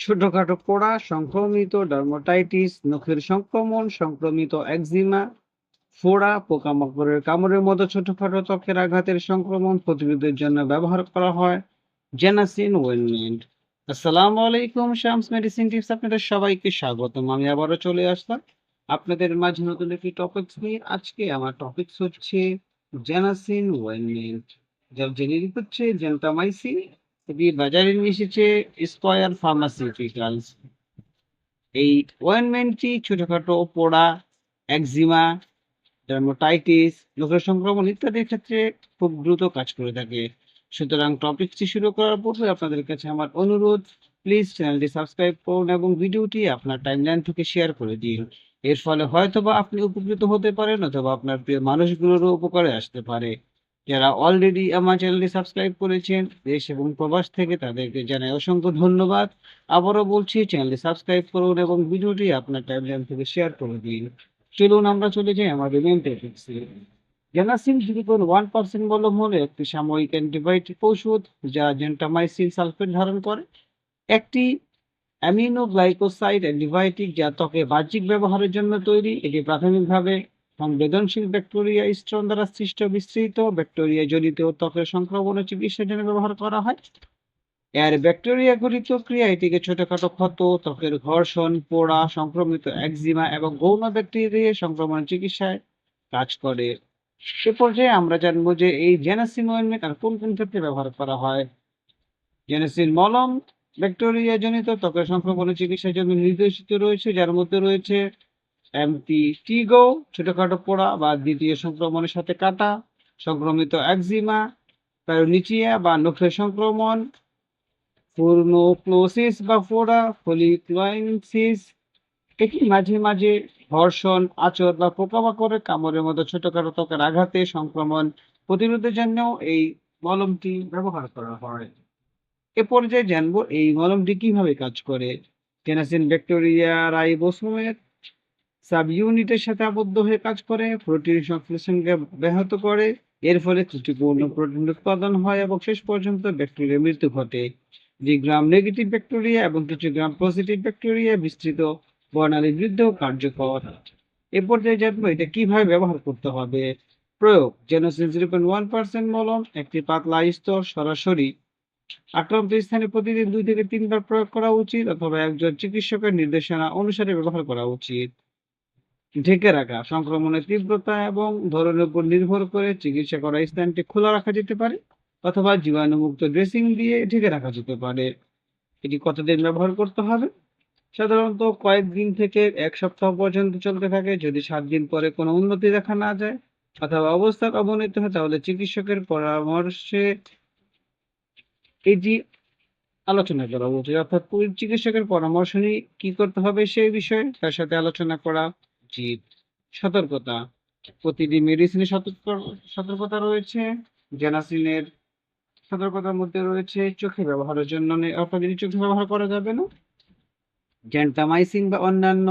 ছোটখাটো পোড়া, সংক্রমিত ডার্মাটাইটিস, নখের সংক্রমণ, সংক্রমিত একজিমা, ফোড়া, পোকামাকড়ের কামড়ের মতো ছোটখাটো ত্বকের আঘাতের সংক্রমণ প্রতিরোধের জন্য ব্যবহার করা হয় জেনাসিন ওয়েনমেন্ট আসসালামু আলাইকুম শামস মেডিসিন টিপস আপনাদের সবাইকে স্বাগতম। আমি আবারও চলে আসলাম। আপনাদের মাঝে নতুন একটি টপিকস নিয়ে। আজকে আমার টপিকস হচ্ছে জেনাসিন ওয়েনমেন্ট যার জেনেরিক হচ্ছে জেন্টামাইসিন এটি বাজারে নিয়ে এসেছে স্কয়ার ফার্মাসিউটিক্যালস। এই ওয়েনমেন্টটি ছোটখাটো পোড়া, একজিমা, ডার্মাটাইটিস লোকের সংক্রমণ ইত্যাদির ক্ষেত্রে খুব দ্রুত কাজ করে থাকে। সুতরাং টপিকটি শুরু করার পূর্বে আপনাদের কাছে আমার অনুরোধ, প্লিজ চ্যানেলটি সাবস্ক্রাইব করুন এবং ভিডিওটি আপনার টাইমলাইন থেকে শেয়ার করে দিন। এর ফলে হয়তোবা আপনি উপকৃত হতে পারেন অথবা আপনার প্রিয় মানুষগুলোরও উপকারে আসতে পারে। যারা অলরেডি আমার চ্যানেলটি সাবস্ক্রাইব করেছেন, দেশ এবং প্রবাস থেকে তাদেরকে জানাই অসংখ্য ধন্যবাদ। আবারও বলছি চ্যানেলটি সাবস্ক্রাইব করুন এবং ভিডিওটি আপনার টাইমলাইন থেকে শেয়ার করে দিন। চলুন আমরা চলে যাই আমাদের মেন টপিক্সে জেনাসিন জিলিকন ওয়ান পার্সেন্ট মলম হলো একটি সাময়িক অ্যান্টিবায়োটিক ঔষধ যা জেন্টামাইসিন সালফেট ধারণ করে। একটি অ্যামিনো গ্লাইকোসাইড অ্যান্টিবায়োটিক যা ত্বকে বাহ্যিক ব্যবহারের জন্য তৈরি, এটি প্রাথমিকভাবে সংবেদনশীল ব্যাকটেরিয়া স্ট্রন দ্বারা সৃষ্ট বিস্তৃত ব্যাকটেরিয়া জনিত ত্বকের সংক্রমণ ও চিকিৎসার জন্য ব্যবহার করা হয়। এর ব্যাকটেরিয়া গঠিত ক্রিয়া এটিকে ছোটখাটো ক্ষত, ত্বকের ঘর্ষণ, পোড়া, সংক্রমিত একজিমা এবং গৌণ ব্যাকটেরিয়া সংক্রমণ চিকিৎসায় কাজ করে। সে পর্যায়ে আমরা জানব যে এই জেনাসিন ওয়েনমেন্ট আর কোন কোন ক্ষেত্রে ব্যবহার করা হয়। জেনাসিন মলম ব্যাকটেরিয়া জনিত ত্বকের সংক্রমণের চিকিৎসার জন্য নির্দেশিত রয়েছে, যার মধ্যে রয়েছে এমটি টিগো, ছোটখাটো পোড়া বা দ্বিতীয় সংক্রমণের সাথে কাটা, সংক্রমিত একজিমা, প্যারোনিচিয়া বা নখের সংক্রমণ ফুর্নোক্লোসিস বা ফোড়া ফলিক্লোয়েন্সিস এটি মাঝে মাঝে ঘর্ষণ আচর বা পোকামাকড়ের কামড়ের মতো ছোটখাটো ত্বকের আঘাতে সংক্রমণ প্রতিরোধের জন্য এই মলমটি ব্যবহার করা হয়। এ পর্যায়ে জানব এই মলমটি কীভাবে কাজ করে। জেনাসিন ব্যাকটেরিয়া, রাইবোসোমের সাব ইউনিটের সাথে আবদ্ধ হয়ে কাজ করে, প্রোটিন সংশ্লেষণকে ব্যাহত করে। এর ফলে ত্রুটিপূর্ণ প্রোটিন উৎপাদন হয় এবং শেষ পর্যন্ত ব্যাকটেরিয়ার মৃত্যু ঘটে। যে গ্রাম নেগেটিভ ব্যাকটেরিয়া এবং কিছু গ্রাম পজিটিভ ব্যাকটেরিয়া বিস্তৃত বর্ণালীর বিরুদ্ধেও কার্যকর। এ পর্যায়ে জানব এটা কীভাবে ব্যবহার করতে হবে। প্রয়োগ, Genacyn zero point one percent মলম, একটি পাতলা স্তর সরাসরি। আক্রান্ত স্থানে প্রতিদিন দুই থেকে তিনবার প্রয়োগ করা উচিত অথবা একজন চিকিৎসকের নির্দেশনা অনুসারে ব্যবহার করা উচিত। ঢেকে রাখা, সংক্রমণের তীব্রতা এবং ধরনের উপর নির্ভর করে চিকিৎসা করা স্থানটি খোলা রাখা যেতে পারে অথবা জীবাণুমুক্ত ড্রেসিং দিয়ে ঢেকে রাখা যেতে পারে। এটি কতদিন ব্যবহার করতে হবে? সাধারণত কয়েকদিন থেকে এক সপ্তাহ পর্যন্ত চলতে থাকে। যদি সাত দিন পরে কোনো উন্নতি দেখা না যায় অথবা অবস্থার অবনতি হয়, তাহলে চিকিৎসকের পরামর্শে এটি আলোচনা করা উচিত। অর্থাৎ চিকিৎসকের পরামর্শ নিয়ে কি করতে হবে সেই বিষয়ে তার সাথে আলোচনা করা উচিত। সতর্কতা। প্রতিটি মেডিসিনে সতর্ক, সতর্কতা রয়েছে। জেনাসিনের সতর্কতার মধ্যে রয়েছে চোখে ব্যবহারের জন্য। অর্থাৎ চোখে ব্যবহার করা যাবে না? জেন্টামাইসিন বা অন্যান্য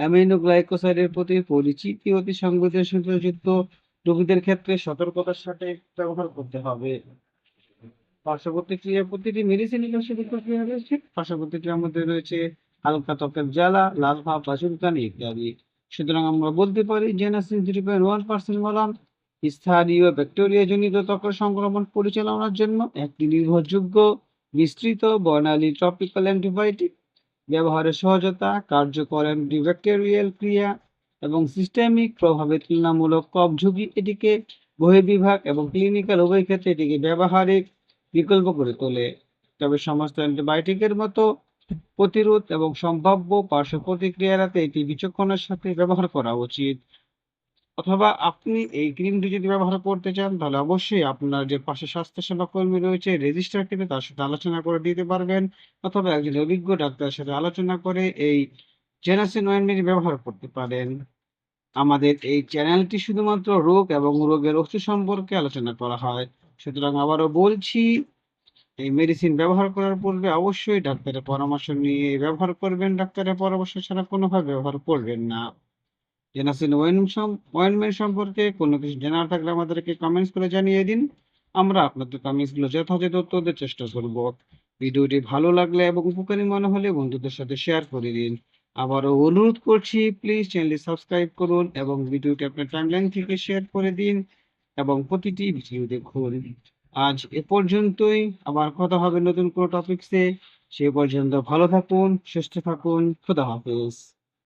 অ্যামিনোগ্লাইকোসাইডের প্রতি পরিচিতি অতি সংবেদনশীলযুক্ত রোগীদের ক্ষেত্রে সতর্কতার সাথে ব্যবহার করতে হবে। পার্শ্ব প্রতিক্রিয়া প্রতিটি মেডিসিনের পার্শ্ব প্রতিক্রিয়া রয়েছে। পার্শ্ব প্রতিক্রিয়ার মধ্যে রয়েছে হালকা ত্বকের জ্বালা, লাল ভাব বা চুলকানি ইত্যাদি। সুতরাং আমরা বলতে পারি Genacyn zero point one percent মলাম স্থানীয় ব্যাকটেরিয়া জনিত ত্বকের সংক্রমণ পরিচালনার জন্য একটি নির্ভরযোগ্য বিস্তৃত বর্ণালী ট্রপিক্যাল অ্যান্টিবায়োটিক ব্যবহারের সহজতা, কার্যকর অ্যান্টিব্যাকটেরিয়াল ক্রিয়া এবং সিস্টেমিক প্রভাবে তুলনামূলক কম ঝুঁকি এটিকে বহির্বিভাগ এবং ক্লিনিক্যাল উভয় ক্ষেত্রে এটিকে ব্যবহারিক বিকল্প করে তোলে। তবে সমস্ত অ্যান্টিবায়োটিকের মতো প্রতিরোধ এবং সম্ভাব্য পার্শ্ব প্রতিক্রিয়া এড়াতে এটি বিচক্ষণের সাথে ব্যবহার করা উচিত। অথবা আপনি এই ক্রিমটি যদি ব্যবহার করতে চান, তাহলে অবশ্যই আপনার যে পাশে স্বাস্থ্যসেবা কর্মী রয়েছে রেজিস্ট্রারটিতে তার সাথে আলোচনা করে দিতে পারবেন, অথবা একজন অভিজ্ঞ ডাক্তারের সাথে আলোচনা করে এই জেনাসিন ওয়েনমেন্ট ব্যবহার করতে পারেন। আমাদের এই চ্যানেলটি শুধুমাত্র রোগ এবং রোগের ওষুধ সম্পর্কে আলোচনা করা হয়। সুতরাং আবারও বলছি এই মেডিসিন ব্যবহার করার পূর্বে অবশ্যই ডাক্তারের পরামর্শ নিয়ে ব্যবহার করবেন। ডাক্তারের পরামর্শ ছাড়া কোনোভাবে ব্যবহার করবেন না। জেনাসিন ওয়েনমেন্ট সম্পর্কে কোনো কিছু জানার থাকলে আমাদেরকে কমেন্টস করে জানিয়ে দিন। আমরা আপনাদের কমেন্টসগুলো যথাযথ উত্তর চেষ্টা করব। ভিডিওটি ভালো লাগলে এবং উপকারী মনে হলে বন্ধুদের সাথে শেয়ার করে দিন। আবারও অনুরোধ করছি প্লিজ চ্যানেলটি সাবস্ক্রাইব করুন এবং ভিডিওটি আপনার টাইমলাইন থেকে শেয়ার করে দিন এবং প্রতিটি ভিডিও দেখুন। আজ এ পর্যন্তই। আবার কথা হবে নতুন কোনো টপিকসে সে পর্যন্ত ভালো থাকুন, সুস্থ থাকুন, খুদা হাফেজ।